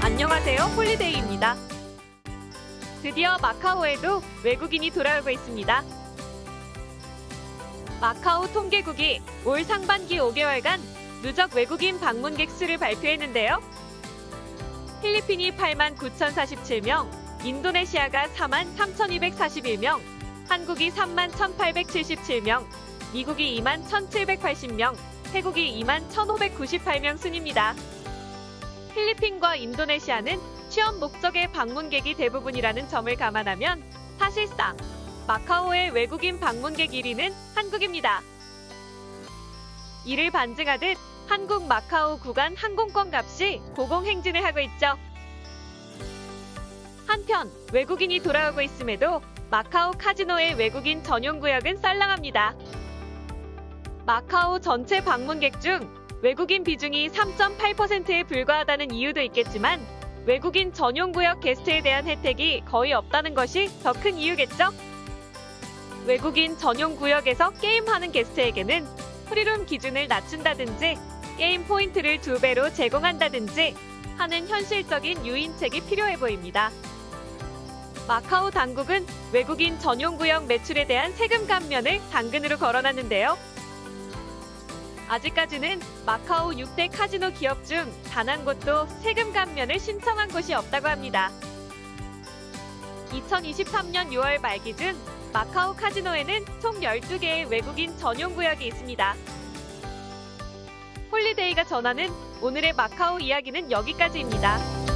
안녕하세요. 홀리데이입니다. 드디어 마카오에도 외국인이 돌아오고 있습니다. 마카오 통계국이 올 상반기 5개월간 누적 외국인 방문객 수를 발표했는데요. 필리핀이 8만 9,047명, 인도네시아가 4만 3,241명, 한국이 3만 1,877명, 미국이 2만 1,780명, 태국이 2만 1,598명 순입니다. 필리핀과 인도네시아는 취업 목적의 방문객이 대부분이라는 점을 감안하면 사실상 마카오의 외국인 방문객 1위는 한국입니다. 이를 반증하듯 한국 마카오 구간 항공권 값이 고공행진을 하고 있죠. 한편 외국인이 돌아오고 있음에도 마카오 카지노의 외국인 전용 구역은 썰렁합니다. 마카오 전체 방문객 중 외국인 비중이 3.8%에 불과하다는 이유도 있겠지만 외국인 전용 구역 게스트에 대한 혜택이 거의 없다는 것이 더 큰 이유겠죠? 외국인 전용 구역에서 게임하는 게스트에게는 프리룸 기준을 낮춘다든지 게임 포인트를 두 배로 제공한다든지 하는 현실적인 유인책이 필요해 보입니다. 마카오 당국은 외국인 전용 구역 매출에 대한 세금 감면을 당근으로 걸어놨는데요. 아직까지는 마카오 6대 카지노 기업 중 단 한 곳도 세금 감면을 신청한 곳이 없다고 합니다. 2023년 6월 말 기준 마카오 카지노에는 총 12개의 외국인 전용 구역이 있습니다. 홀리데이가 전하는 오늘의 마카오 이야기는 여기까지입니다.